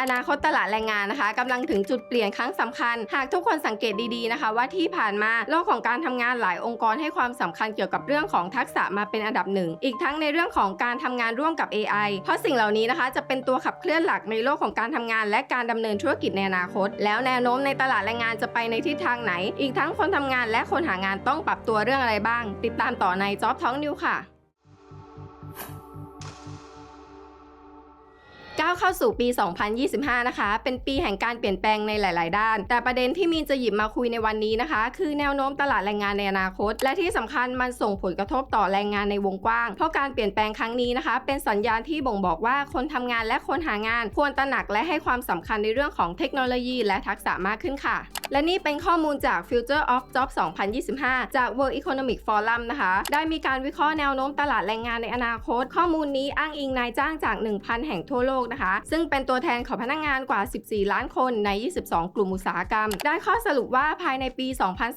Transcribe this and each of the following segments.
อนาคตตลาดแรงงานนะคะกำลังถึงจุดเปลี่ยนครั้งสำคัญ หากทุกคนสังเกตดีๆนะคะ ว่าที่ผ่านมาโลกของการทำงานหลายองค์กรให้ความสำคัญเกี่ยวกับเรื่องของทักษะมาเป็นอันดับหนึ่ง อีกทั้งในเรื่องของการทำงานร่วมกับ AI เพราะสิ่งเหล่านี้นะคะ จะเป็นตัวขับเคลื่อนหลักในโลกของการทำงาน และการดำเนินธุรกิจในอนาคต แล้วแนวโน้มในตลาดแรงงานจะไปในทิศทางไหน อีกทั้งคนทำงานและคนหางานต้องปรับตัวเรื่องอะไรบ้าง ติดตามต่อใน Job Talk New ค่ะ ก้าวเข้าสู่ปี 2025 นะคะ เป็นปีแห่งการเปลี่ยนแปลงในหลาย ๆ ด้าน แต่ประเด็นที่มีนจะหยิบมาคุยในวันนี้นะคะ คือแนวโน้มตลาดแรงงานในอนาคต และที่สำคัญมันส่งผลกระทบต่อแรงงานในวงกว้าง เพราะการเปลี่ยนแปลงครั้งนี้นะคะ เป็นสัญญาณที่บ่งบอกว่าคนทำงานและคนหางานควรตระหนักและให้ความสำคัญในเรื่องของเทคโนโลยี และทักษะมากขึ้นค่ะ และนี่เป็นข้อมูลจาก Future of Job 2025 จาก World Economic Forum นะคะ ได้มีการวิเคราะห์แนวโน้มตลาดแรงงานในอนาคต ข้อมูลนี้อ้างอิงนายจ้างจาก 1,000 แห่งทั่วโลกนะคะ ซึ่งเป็นตัวแทนของพนักงงานกว่า 14 ล้านคนใน 22 กลุ่มอุตสาหกรรม ได้ข้อสรุปว่าภายในปี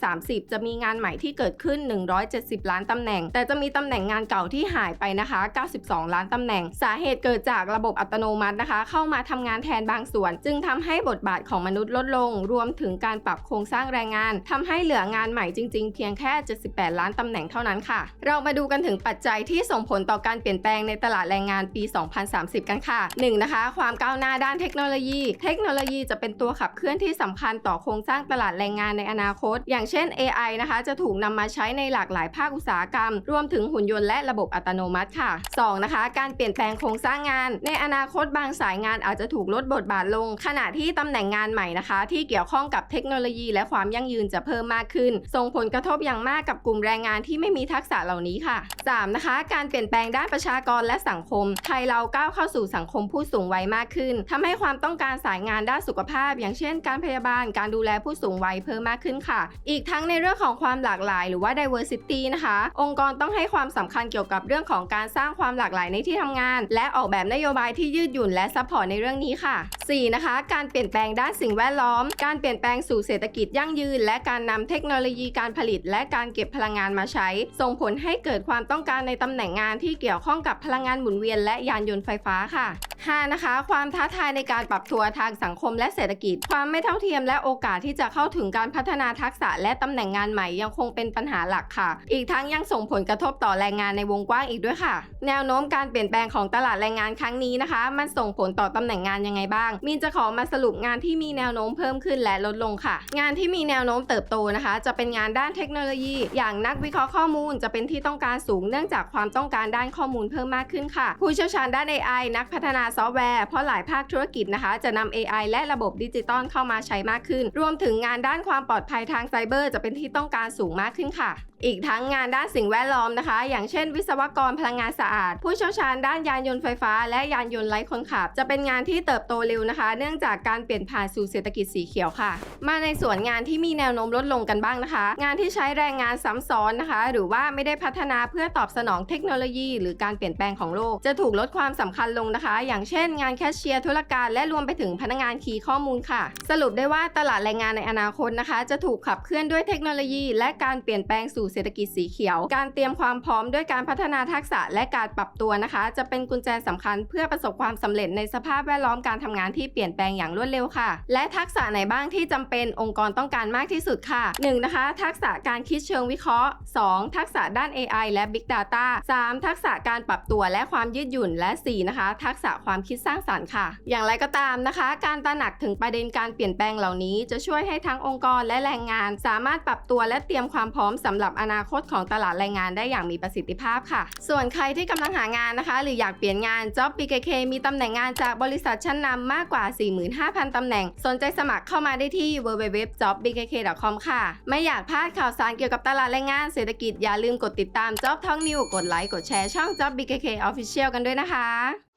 2030 จะมีงานใหม่ที่เกิดขึ้น 170 ล้านตำแหน่ง แต่จะมีตำแหน่งงานเก่าที่หายไปนะคะ 92 ล้านตำแหน่ง สาเหตุเกิดจากระบบอัตโนมัตินะคะ เข้ามาทำงานแทนบางส่วน จึงทำให้บทบาทของมนุษย์ลดลง รวมถึงการปรับโครงสร้างแรงงานทำให้เหลืองานใหม่จริง ๆ เพียงแค่ 78 ล้านตำแหน่งเท่านั้นค่ะ เรามาดูกันถึงปัจจัยที่ส่งผลต่อการเปลี่ยนแปลงในตลาดแรงงานปี 2030 กันค่ะ 1. นะคะ ความก้าวหน้าด้านเทคโนโลยี เทคโนโลยีจะเป็นตัวขับเคลื่อนที่สำคัญต่อโครงสร้างตลาดแรงงานในอนาคต อย่างเช่น AI นะคะ จะถูกนำมาใช้ในหลากหลายภาคอุตสาหกรรม รวมถึงหุ่นยนต์และระบบอัตโนมัติค่ะ 2. นะคะ การเปลี่ยนแปลงโครงสร้างงาน ในอนาคตบางสายงานอาจจะถูกลดบทบาทลง ขณะที่ตำแหน่งงานใหม่นะคะ ที่เกี่ยวข้องกับเทคโนโลยีและความยั่งยืนจะเพิ่มมากขึ้น ส่งผลกระทบอย่างมากกับกลุ่มแรงงานที่ไม่มีทักษะเหล่านี้ค่ะ 3. นะคะ การเปลี่ยนแปลงด้านประชากรและสังคม ไทยเราก้าวเข้าสู่สังคมผู้สูงวัยมากขึ้นทำให้ความต้องการสายงานด้านสุขภาพ อย่างเช่น การพยาบาลการดูแลผู้สูงวัยเพิ่มมากขึ้นค่ะ อีกทั้งในเรื่องของความหลากหลาย หรือว่า diversity นะคะ องค์กรต้องให้ความสำคัญเกี่ยวกับเรื่องของการสร้างความหลากหลายในที่ทำงาน และออกแบบนโยบายที่ยืดหยุ่นและซัพพอร์ตในเรื่องนี้ค่ะ 4. นะคะ การเปลี่ยนแปลงด้านสิ่งแวดล้อม การเปลี่ยนแปลงสู่เศรษฐกิจยั่งยืน และการนำเทคโนโลยีการผลิต และการเก็บพลังงานมาใช้ ส่งผลให้เกิดความต้องการในตำแหน่งงานที่เกี่ยวข้องกับพลังงานหมุนเวียนและยานยนต์ไฟฟ้าค่ะ 5. นะคะ ความท้าทายในการปรับตัวทางสังคมและเศรษฐกิจ ความไม่เท่าเทียมและโอกาสที่จะเข้าถึงการพัฒนาทักษะและตำแหน่งงานใหม่ยังคงเป็นปัญหาหลักค่ะ อีกทั้งยังส่งผลกระทบต่อแรงงานในวงกว้างอีกด้วยค่ะ แนวโน้มการเปลี่ยนแปลงของตลาดแรงงานครั้งนี้นะคะ มันส่งผลต่อตำแหน่งงานยังไงบ้างมีนจะขอมาสรุปงานที่มีแนวโน้มเพิ่มขึ้นและลดลงค่ะงานที่มีแนวโน้มเติบโตนะคะ จะเป็นงานด้านเทคโนโลยี อย่างนักวิเคราะห์ข้อมูลจะเป็นที่ต้องการสูงเนื่องจากความต้องการด้านข้อมูลเพิ่มมากขึ้นค่ะ ผู้เชี่ยวชาญด้าน AI นักพัฒนาซอฟต์แวร์ เพราะหลายภาคธุรกิจนะคะ จะนำ AI และระบบดิจิตอลเข้ามาใช้มากขึ้น รวมถึงงานด้านความปลอดภัยทางไซเบอร์ จะเป็นที่ต้องการสูงมากขึ้นค่ะ อีกทั้งงานด้านสิ่งแวดล้อมนะคะ อย่างเช่น วิศวกรพลังงานสะอาด ผู้เชี่ยวชาญด้านยานยนต์ไฟฟ้า และยานยนต์ไร้คนขับ จะเป็นงานที่เติบโตเร็วนะคะ เนื่องจากการเปลี่ยนผ่านสู่เศรษฐกิจสีเขียวค่ะมาในส่วนงานที่มีแนวโน้มลดลงกันบ้างนะคะ งานที่ใช้แรงงานซ้ำซ้อนนะคะ หรือว่าไม่ได้พัฒนาเพื่อตอบสนองเทคโนโลยี หรือการเปลี่ยนแปลงของโลก จะถูกลดความสำคัญลงนะคะ อย่างเช่น งานแคชเชียร์ธุรการและรวมไปถึงพนักงานคีย์ข้อมูลค่ะ สรุปได้ว่าตลาดแรงงานในอนาคตนะคะ จะถูกขับเคลื่อนด้วยเทคโนโลยี และการเปลี่ยนแปลงสู่เศรษฐกิจสีเขียว การเตรียมความพร้อมด้วยการพัฒนาทักษะและการปรับตัวนะคะ จะเป็นกุญแจสำคัญเพื่อประสบความสำเร็จในสภาพแวดล้อมการทำงานที่เปลี่ยนแปลงอย่างรวดเร็วค่ะ และทักษะไหนบ้างที่จำเป็นองค์กรต้องการมากที่สุดค่ะ 1. นะคะ ทักษะการคิดเชิงวิเคราะห์ 2. ทักษะด้าน AI และ Big Data 3. ทักษะการปรับตัวและความยืดหยุ่นและ 4. นะคะ ทักษะความคิดสร้างสรรค์ค่ะ อย่างไรก็ตามนะคะ การตระหนักถึงประเด็นการเปลี่ยนแปลงเหล่านี้ จะช่วยให้ทั้งองค์กรและแรงงาน สามารถปรับตัวและเตรียมความพร้อมสำหรับอนาคตของตลาดแรงงานได้อย่างมีประสิทธิภาพค่ะ ส่วนใครที่กำลังหางานนะคะ หรืออยากเปลี่ยนงาน Job BKK มีตำแหน่งงานจากบริษัทชั้นนำมากกว่า 45,000ตำแหน่ง สนใจสมัครเข้ามาได้ที่ www.jobbkk.com ค่ะ ไม่อยากพลาดข่าวสารเกี่ยวกับตลาดแรงงานเศรษฐกิจอย่าลืมกดติดตาม Job Talk News กดไลค์กดแชร์ช่อง Job BKK Official กันด้วยนะคะ